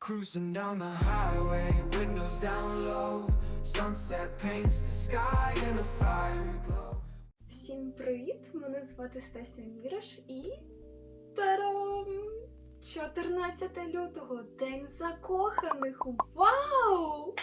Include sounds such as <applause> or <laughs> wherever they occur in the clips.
Cruising down the highway, windows down low. Sunset paints the sky in a fiery glow. Всім привіт! Мене звати Стася Міраш і. Тарам! 14 лютого День закоханих! Вау!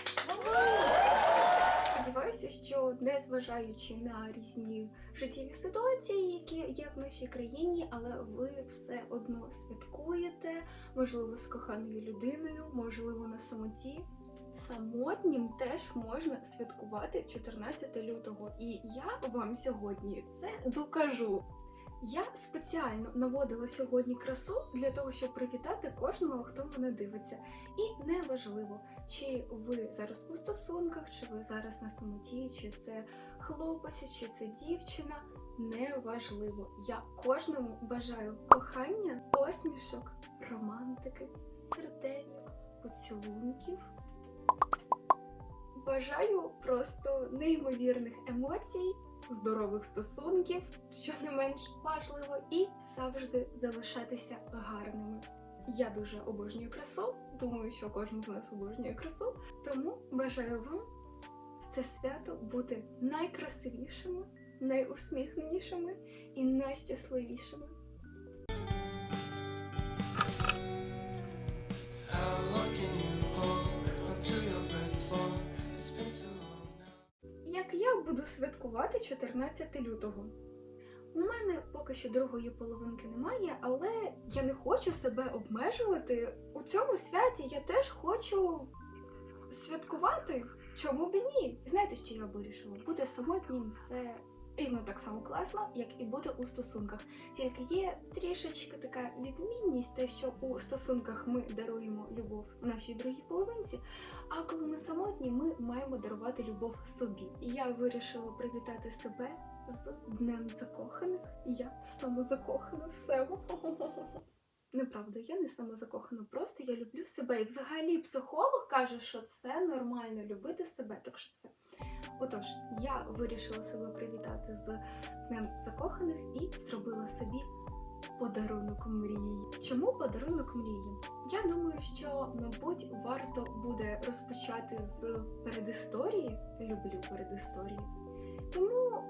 Сподіваюся, що незважаючи на різні життєві ситуації, які є в нашій країні, але ви все одно святкуєте, можливо, з коханою людиною, можливо, на самоті. Самотнім теж можна святкувати 14 лютого, і я вам сьогодні це докажу. Я спеціально наводила сьогодні красу для того, щоб привітати кожного, хто мене дивиться. І неважливо, чи ви зараз у стосунках, чи ви зараз на самоті, чи це хлопець, чи це дівчина. Неважливо. Я кожному бажаю кохання, посмішок, романтики, серденьок, поцілунків. Бажаю просто неймовірних емоцій, здорових стосунків, що не менш важливо, і завжди залишатися гарними. Я дуже обожнюю красу. Думаю, що кожен з нас обожнює красу. Тому бажаю вам в це свято бути найкрасивішими, найусміхненішими і найщасливішими. Я буду святкувати 14 лютого? У мене поки що другої половинки немає, але я не хочу себе обмежувати. У цьому святі я теж хочу святкувати. Чому б і ні? Знаєте, що я вирішила? Бути самотнім це рівно так само класно, як і бути у стосунках. Тільки є трішечки така відмінність, те, що у стосунках ми даруємо любов нашій другій половинці, а коли ми самотні, ми маємо дарувати любов собі. Я вирішила привітати себе з Днем закоханих. Я самозакохана в себе. <laughs> Неправда, я не самозакохана, просто я люблю себе. І взагалі психолог каже, що це нормально любити себе, так що все. Отож, я вирішила себе привітати з Днем закоханих і зробила собі подарунок мрії. Чому подарунок мрії? Я думаю, що, мабуть, варто буде розпочати з передісторії. Люблю передісторії. Тому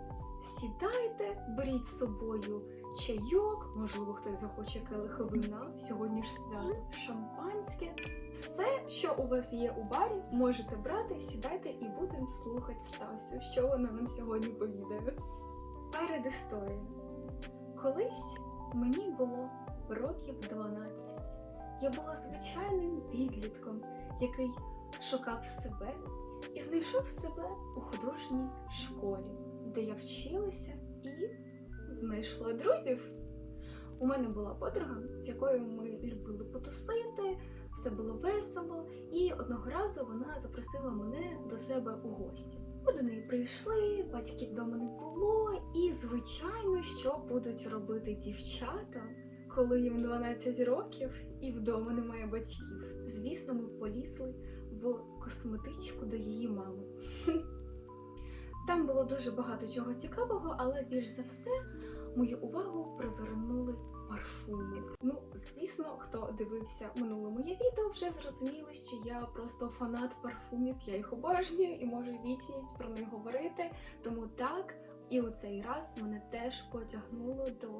сідайте, беріть з собою чайок, можливо, хтось захоче келих вина. Сьогодні ж свято, шампанське. Все, що у вас є у барі, можете брати, сідайте і будемо слухати Стасю, що вона нам сьогодні повідає. Передісторія. Колись мені було років 12. Я була звичайним підлітком, який шукав себе і знайшов себе у художній школі, де я вчилася і знайшла друзів. У мене була подруга, з якою ми любили потусити, все було весело, і одного разу вона запросила мене до себе у гості. Ми до неї прийшли, батьків вдома не було, і звичайно, що будуть робити дівчата, коли їм 12 років і вдома немає батьків. Звісно, ми полізли в косметичку до її мами. Там було дуже багато чого цікавого, але більш за все мою увагу привернули парфуми. Ну, звісно, хто дивився минуле моє відео, вже зрозуміли, що я просто фанат парфумів, я їх обожнюю і можу вічність про них говорити. Тому так, і у цей раз мене теж потягнуло до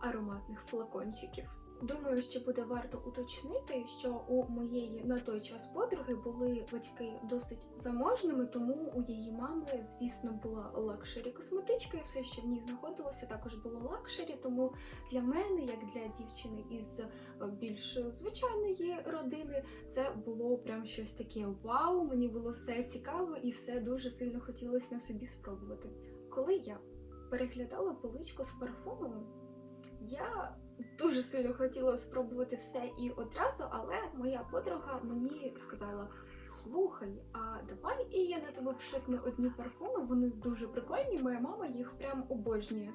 ароматних флакончиків. Думаю, що буде варто уточнити, що у моєї на той час подруги були батьки досить заможними, тому у її мами, звісно, була лакшері косметичка, і все, що в ній знаходилося, також було лакшері. Тому для мене, як для дівчини із е, більш звичайної родини, це було прям щось таке вау. Мені було все цікаво і все дуже сильно хотілося на собі спробувати. Коли я переглядала поличку з парфумами, я дуже сильно хотіла спробувати все і одразу, але моя подруга мені сказала: слухай, а давай і я на тебе пшикну одні парфуми, вони дуже прикольні, моя мама їх прям обожнює.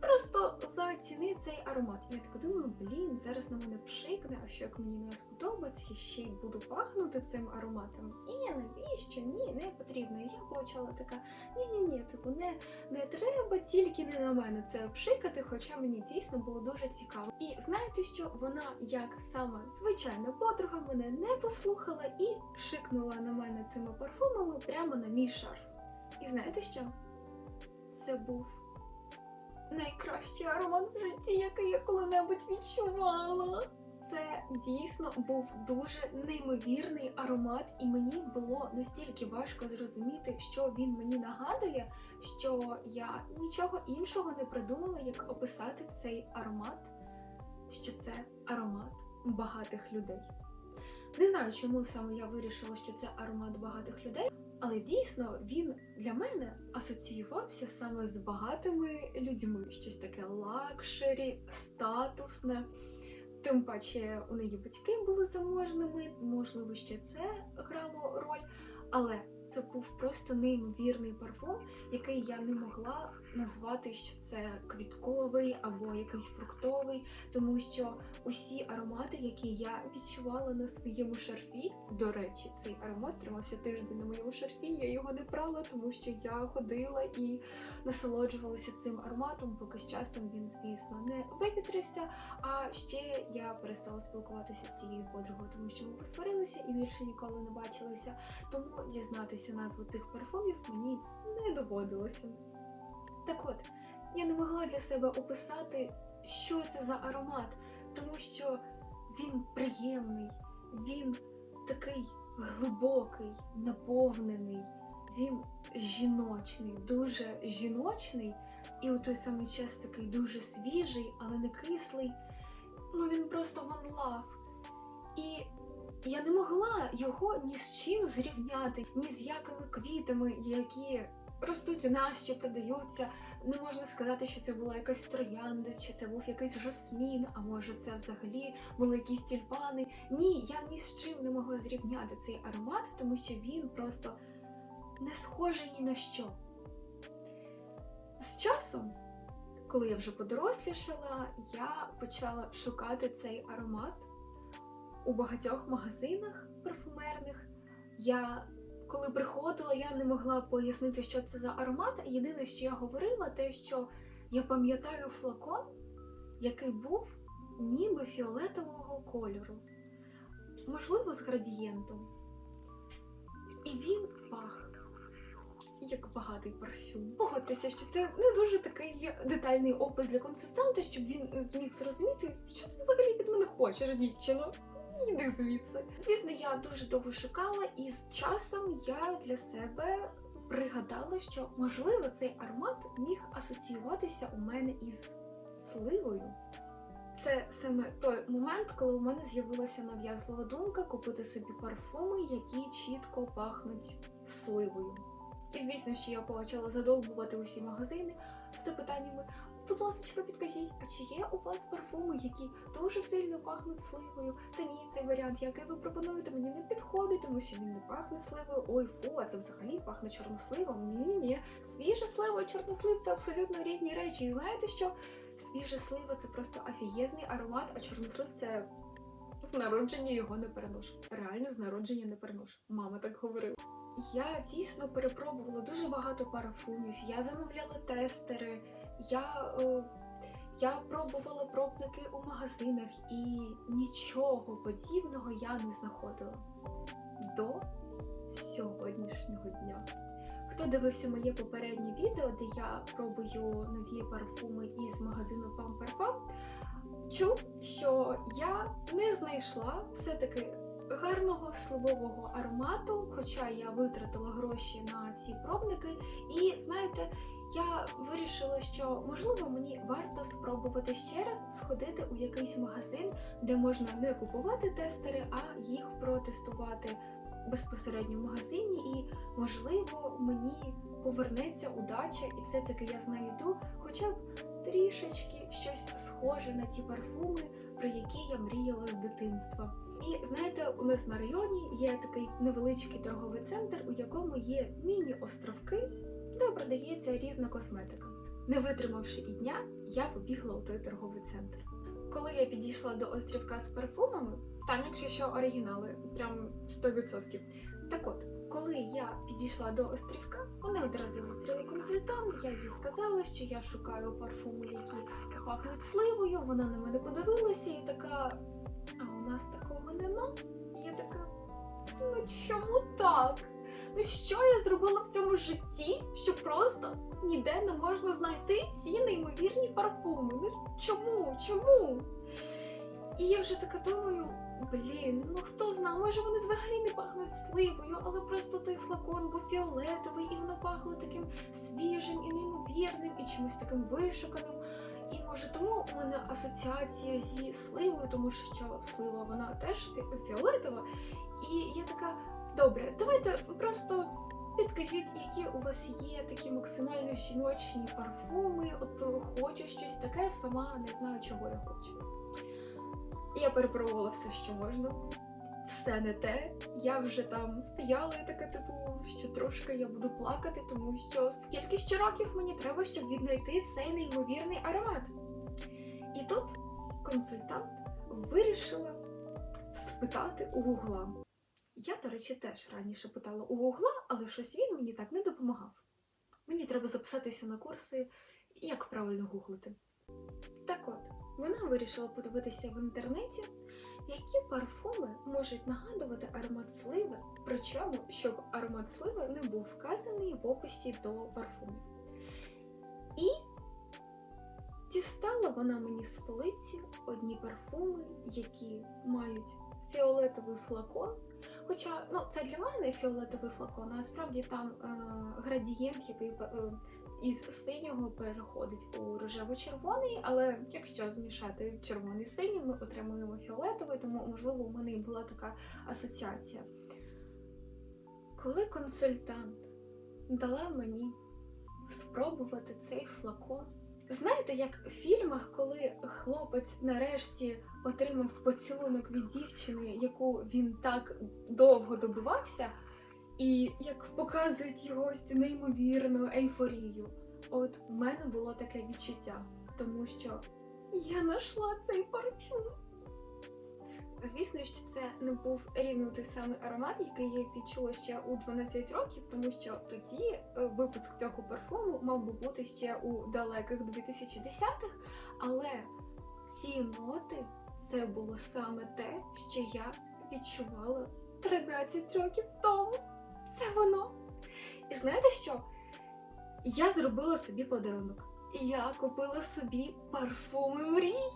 Просто заціни цей аромат. Я така думаю, блін, зараз на мене пшикне, а що як мені не сподобається, ще й буду пахнути цим ароматом. І навіщо? Ні, не потрібно. Я почала така: ні-ні-ні, типу, не, не треба тільки не на мене це пшикати, хоча мені дійсно було дуже цікаво. І знаєте що? Вона, як сама звичайна подруга, мене не послухала і пшикнула на мене цими парфумами прямо на мій шарф. І знаєте що? Це був найкращий аромат в житті, який я коли-небудь відчувала. Це дійсно був дуже неймовірний аромат, і мені було настільки важко зрозуміти, що він мені нагадує, що я нічого іншого не придумала, як описати цей аромат, що це аромат багатих людей. Не знаю, чому саме я вирішила, що це аромат багатих людей, але дійсно він для мене асоціювався саме з багатими людьми. Щось таке лакшері, статусне. Тим паче у неї батьки були заможними, можливо, ще це грало роль. Але це був просто неймовірний парфум, який я не могла назвати, що це квітковий або якийсь фруктовий, тому що усі аромати, які я відчувала на своєму шарфі, до речі, цей аромат тримався тиждень на моєму шарфі. Я його не прала, тому що я ходила і насолоджувалася цим ароматом, поки з часом він, звісно, не вивітрився. А ще я перестала спілкуватися з тією подругою, тому що ми посварилися і більше ніколи не бачилися. Тому дізнатися назву цих парфумів мені не доводилося. Так от, я не могла для себе описати, що це за аромат, тому що він приємний, він такий глибокий, наповнений, він жіночний, дуже жіночний, і у той самий час такий дуже свіжий, але не кислий. Ну він просто one love. І я не могла його ні з чим зрівняти, ні з якими квітами, які ростуть у нас чи продаються. Не можна сказати, що це була якась троянда, чи це був якийсь жасмін, а може це взагалі були якісь тюльпани. Ні, я ні з чим не могла зрівняти цей аромат, тому що він просто не схожий ні на що. З часом, коли я вже подорослішала, я почала шукати цей аромат у багатьох магазинах парфумерних. Я коли приходила, я не могла пояснити, що це за аромат. Єдине, що я говорила, те, що я пам'ятаю флакон, який був ніби фіолетового кольору, можливо, з градієнтом. І він пах. Як багатий парфюм. Погодьтеся, що це не дуже такий детальний опис для консультанта, щоб він зміг зрозуміти, що ти взагалі від мене хочеш, дівчино. Іди звідси. Звісно, я дуже довго шукала, і з часом я для себе пригадала, що можливо цей аромат міг асоціюватися у мене із сливою. Це саме той момент, коли у мене з'явилася нав'язлива думка купити собі парфуми, які чітко пахнуть сливою. І звісно, що я почала задовбувати усі магазини з запитаннями: будь ласка, підкажіть, а чи є у вас парфуми, які дуже сильно пахнуть сливою? Та ні, цей варіант, який ви пропонуєте, мені не підходить, тому що він не пахне сливою. Ой, фу, а це взагалі пахне чорносливом. Ні, ні. Свіжа слива і чорнослив це абсолютно різні речі. І знаєте що? Свіжа слива це просто офігезний аромат, а чорнослив це. З народження його не переношу. Реально з народження не переношу. Мама так говорила. Я дійсно перепробувала дуже багато парфумів. Я замовляла тестери. Я, е, я пробувала пробники у магазинах і нічого подібного я не знаходила до сьогоднішнього дня. Хто дивився моє попереднє відео, де я пробую нові парфуми із магазину Pam Parfum, чув, що я не знайшла все-таки гарного сливового аромату, хоча я витратила гроші на ці пробники. І знаєте, я вирішила, що можливо мені варто спробувати ще раз сходити у якийсь магазин, де можна не купувати тестери, а їх протестувати безпосередньо в магазині, і можливо мені повернеться удача, і все-таки я знайду хоча б трішечки щось схоже на ті парфуми, про які я мріяла з дитинства. І знаєте, у нас на районі є такий невеличкий торговий центр, у якому є міні-островки, де продається різна косметика. Не витримавши і дня, я побігла у той торговий центр. Коли я підійшла до острівка з парфумами, там, якщо що, оригінали, прям 100%. Так от, коли я підійшла до острівка, вони одразу зустріли консультант. Я їй сказала, що я шукаю парфуми, які пахнуть сливою. Вона на мене подивилася і така: а у нас такого нема. Я така, ну чому так? Ну що я зробила в цьому житті, що просто ніде не можна знайти ці неймовірні парфуми? Ну чому? Чому? І я вже така думаю, блін, ну хто знає, може вони взагалі не пахнуть сливою, але просто той флакон був фіолетовий, і воно пахло таким свіжим і неймовірним, і чимось таким вишуканим. І може тому у мене асоціація зі сливою, тому що слива вона теж фіолетова. І я така, добре, давайте просто підкажіть, які у вас є такі максимально жіночні парфуми. От е, хочу щось таке, сама не знаю, чого я хочу. Я перепробувала все, що можна. Все не те. Я вже там стояла і така, типу, що трошки я буду плакати, тому що скільки ще років мені треба, щоб віднайти цей неймовірний аромат. І тут консультант вирішила спитати у Гугла. Я, до речі, теж раніше питала у Гугла, але щось він мені так не допомагав. Мені треба записатися на курси, як правильно гуглити. Так от, вона вирішила подивитися в інтернеті, які парфуми можуть нагадувати аромат сливи, причому, щоб аромат сливи не був вказаний в описі до парфумів. І дістала вона мені з полиці одні парфуми, які мають фіолетовий флакон. Хоча ну, це для мене фіолетовий флакон, а насправді там е, градієнт, який е, із синього переходить у рожево-червоний, але якщо змішати червоний з синім, ми отримуємо фіолетовий, тому, можливо, у мене і була така асоціація. Коли консультант дала мені спробувати цей флакон, знаєте, як в фільмах, коли хлопець нарешті отримав поцілунок від дівчини, яку він так довго добивався, і як показують його ось цю неймовірну ейфорію. От у мене було таке відчуття, тому що я знайшла цей парфюм. Звісно, що це не був рівно той самий аромат, який я відчула ще у 12 років, тому що тоді е, випуск цього парфуму мав би бути ще у далеких 2010-х, але ці ноти це було саме те, що я відчувала 13 років тому. Це воно. І знаєте що? Я зробила собі подарунок. Я купила собі парфуми мрії.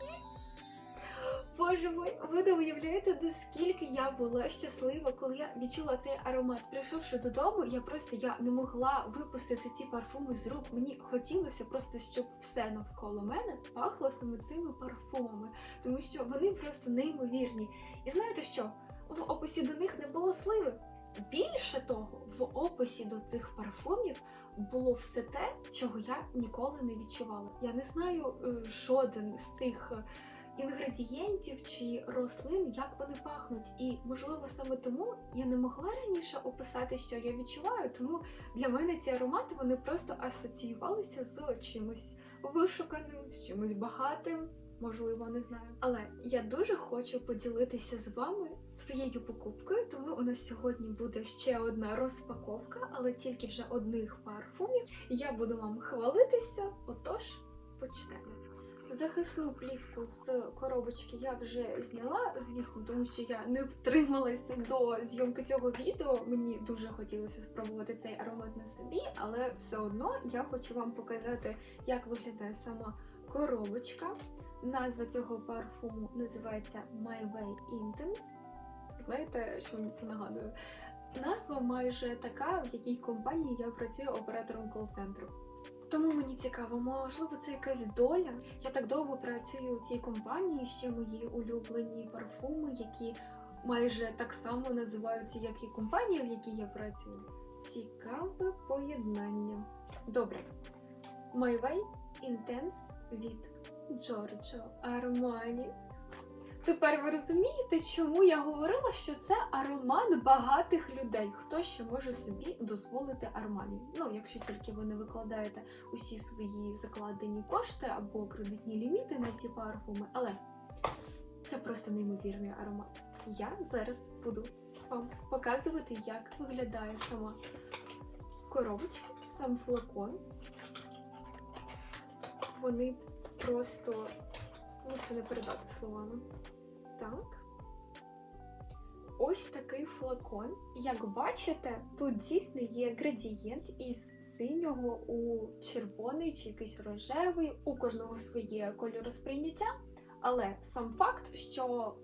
Боже мой, ви не уявляєте, наскільки я була щаслива, коли я відчула цей аромат. Прийшовши додому, я просто я не могла випустити ці парфуми з рук. Мені хотілося просто, щоб все навколо мене пахло саме цими парфумами, тому що вони просто неймовірні. І знаєте що? В описі до них не було сливи. Більше того, в описі до цих парфумів було все те, чого я ніколи не відчувала. Я не знаю е, жоден з цих е, інгредієнтів чи рослин, як вони пахнуть. І можливо саме тому я не могла раніше описати, що я відчуваю. Тому для мене ці аромати вони просто асоціювалися з чимось вишуканим, з чимось багатим. Можливо, не знаю. Але я дуже хочу поділитися з вами своєю покупкою, тому у нас сьогодні буде ще одна розпаковка, але тільки вже одних парфумів. Я буду вам хвалитися, отож почнемо. Захисну плівку з коробочки я вже зняла, звісно, тому що я не втрималася до зйомки цього відео. Мені дуже хотілося спробувати цей аромат на собі, але все одно я хочу вам показати, як виглядає сама коробочка. Назва цього парфуму називається My Way Intense. Знаєте, що мені це нагадує? Назва майже така, в якій компанії я працюю оператором кол-центру. Тому мені цікаво, можливо, це якась доля. Я так довго працюю у цій компанії, ще мої улюблені парфуми, які майже так само називаються, як і компанія, в якій я працюю. Цікаве поєднання. Добре. My Way Intense від Giorgio Armani. Тепер ви розумієте, чому я говорила, що це аромат багатих людей. Хто ще може собі дозволити Армані? Ну, якщо тільки ви не викладаєте усі свої закладені кошти або кредитні ліміти на ці парфуми, але це просто неймовірний аромат. Я зараз буду вам показувати, як виглядає сама коробочка, сам флакон. Вони просто ну це не передати словами. Так. Ось такий флакон. Як бачите, тут дійсно є градієнт із синього у червоний чи якийсь рожевий, у кожного своє кольоросприйняття. Але сам факт, що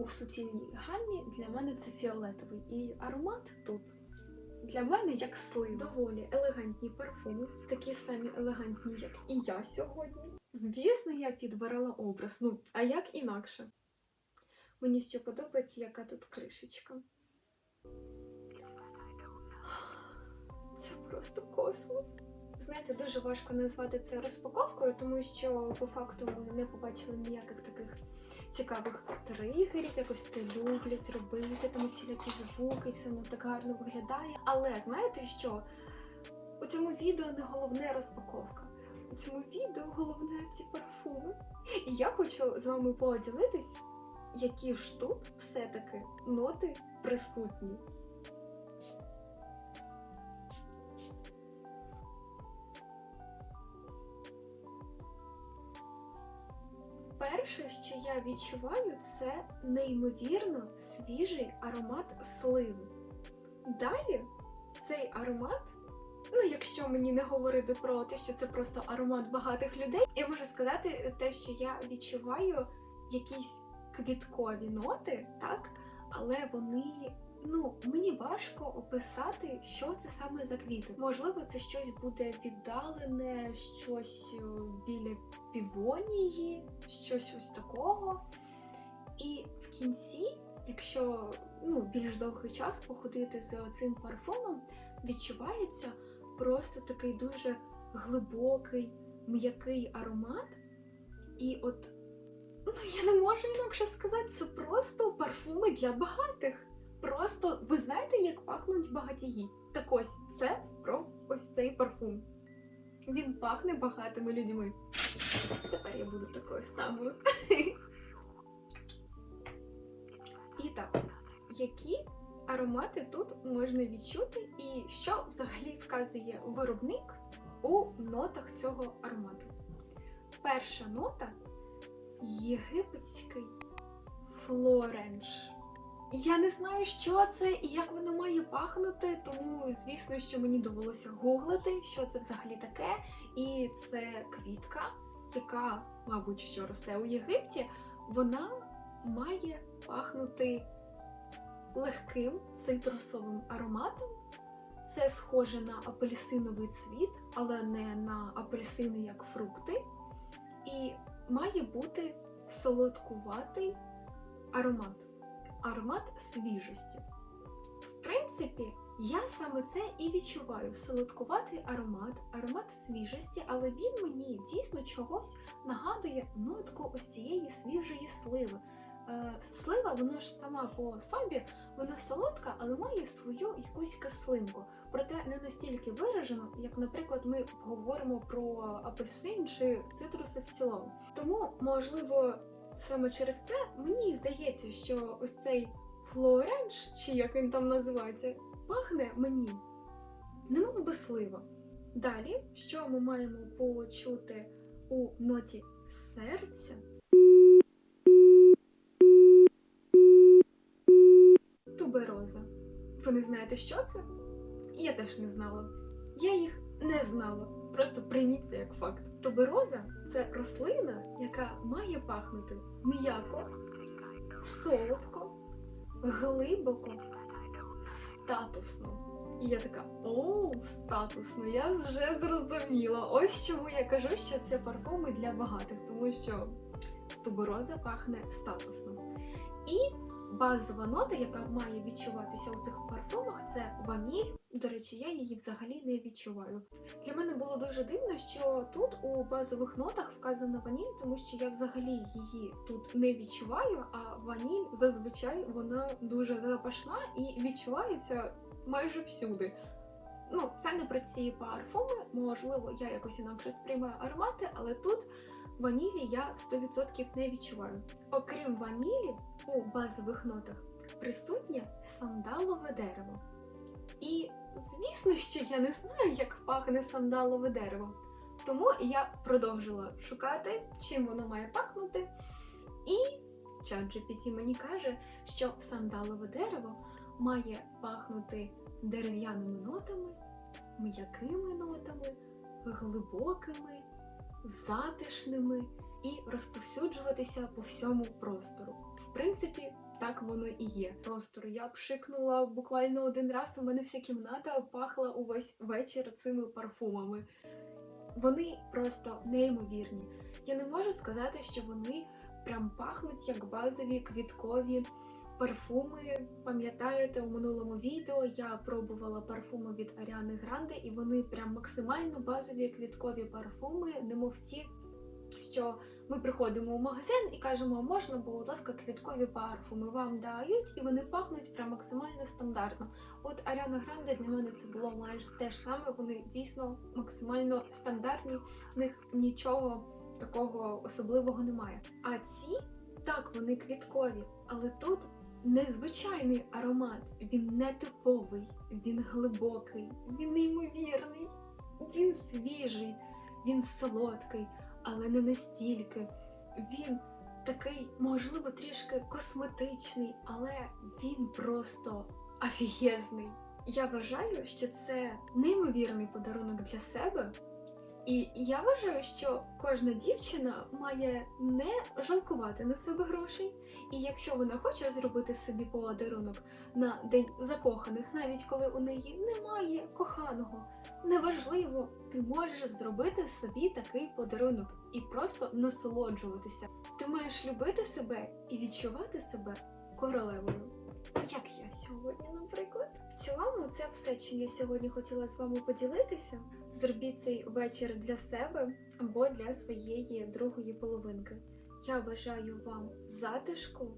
у суцільній гамі для мене це фіолетовий, і аромат тут для мене як слив. Доволі елегантні парфуми, такі самі елегантні, як і я сьогодні. Звісно, я підбирала образ, ну а як інакше? Мені ще подобається, яка тут кришечка. Це просто космос. Знаєте, дуже важко назвати це розпаковкою, тому що по факту ми не побачили ніяких таких цікавих тригерів, якось це люблять робити, там усілякі звуки, і все воно так гарно виглядає. Але знаєте що? У цьому відео не головне розпаковка. У цьому відео головне ці парфуми. І я хочу з вами поділитись, які ж тут все-таки ноти присутні. Перше, що я відчуваю, це неймовірно свіжий аромат сливи. Далі цей аромат, ну якщо мені не говорити про те, що це просто аромат багатих людей, я можу сказати те, що я відчуваю якісь квіткові ноти, так, але вони. Ну, мені важко описати, що це саме за квіти. Можливо, це щось буде віддалене, щось е, біля півонії, щось ось такого. І в кінці, якщо ну, більш довгий час походити з цим парфумом, відчувається просто такий дуже глибокий, м'який аромат. І от, ну я не можу інакше сказати, це просто парфуми для багатих. Просто ви знаєте, як пахнуть багатії? Так ось це про ось цей парфум. Він пахне багатими людьми. Тепер я буду такою самою. І так, які аромати тут можна відчути, і що взагалі вказує виробник у нотах цього аромату? Перша нота єгипетський флоренж. Я не знаю, що це і як воно має пахнути, тому звісно, що мені довелося гуглити, що це взагалі таке. І це квітка, яка, мабуть, що росте у Єгипті, вона має пахнути легким цитрусовим ароматом. Це схоже на апельсиновий цвіт, але не на апельсини як фрукти. І має бути солодкуватий аромат аромат свіжості. В принципі, я саме це і відчуваю: солодкуватий аромат, аромат свіжості, але він мені дійсно чогось нагадує нотку ось цієї свіжої сливи. Е, слива, вона ж сама по собі, вона солодка, але має свою якусь кислинку. Проте не настільки виражено, як, наприклад, ми говоримо про апельсин чи цитруси в цілому. Тому, можливо, саме через це мені здається, що ось цей флоренж, чи як він там називається, пахне мені, немов би слива. Далі, що ми маємо почути у ноті серця? Тубероза. Ви не знаєте, що це? Я теж не знала. Я їх не знала. Просто прийміть це як факт. Тубероза це рослина, яка має пахнути м'яко, солодко, глибоко, статусно. І я така, о, статусно, я вже зрозуміла. Ось чому я кажу, що це парфуми для багатих, тому що тубероза пахне статусно. І базова нота, яка має відчуватися у цих парфумах, це ваніль. До речі, я її взагалі не відчуваю. Для мене було дуже дивно, що тут у базових нотах вказана ваніль, тому що я взагалі її тут не відчуваю, а ваніль зазвичай вона дуже запашна і відчувається майже всюди. Ну, це не про ці парфуми, можливо, я якось інакше сприймаю аромати, але тут ванілі я 100% не відчуваю. Окрім ванілі, у базових нотах присутнє сандалове дерево. І звісно, що я не знаю, як пахне сандалове дерево. Тому я продовжила шукати, чим воно має пахнути. І ChatGPT мені каже, що сандалове дерево має пахнути дерев'яними нотами, м'якими нотами, глибокими, затишними і розповсюджуватися по всьому простору. В принципі, так воно і є. Простор я пшикнула буквально один раз. У мене вся кімната пахла увесь вечір цими парфумами. Вони просто неймовірні. Я не можу сказати, що вони прям пахнуть як базові квіткові парфуми. Пам'ятаєте, у минулому відео я пробувала парфуми від Аріани Гранде, і вони прям максимально базові квіткові парфуми, немов ті, що ми приходимо у магазин і кажемо, можна, будь ласка, квіткові парфуми вам дають, і вони пахнуть прям максимально стандартно. От Аріана Гранде для мене це було майже те ж саме. Вони дійсно максимально стандартні, в них нічого такого особливого немає. А ці так, вони квіткові, але тут незвичайний аромат. Він не типовий, він глибокий, він неймовірний, він свіжий, він солодкий, але не настільки. Він такий, можливо, трішки косметичний, але він просто офігезний. Я вважаю, що це неймовірний подарунок для себе. І я вважаю, що кожна дівчина має не жалкувати на себе грошей. І якщо вона хоче зробити собі подарунок на день закоханих, навіть коли у неї немає коханого, неважливо, ти можеш зробити собі такий подарунок і просто насолоджуватися. Ти маєш любити себе і відчувати себе королевою. Як я сьогодні, наприклад. В цілому, це все, чим я сьогодні хотіла з вами поділитися. Зробіть цей вечір для себе або для своєї другої половинки. Я бажаю вам затишку,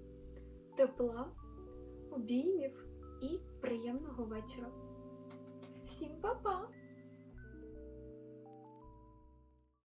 тепла, обіймів і приємного вечора. Всім па-па!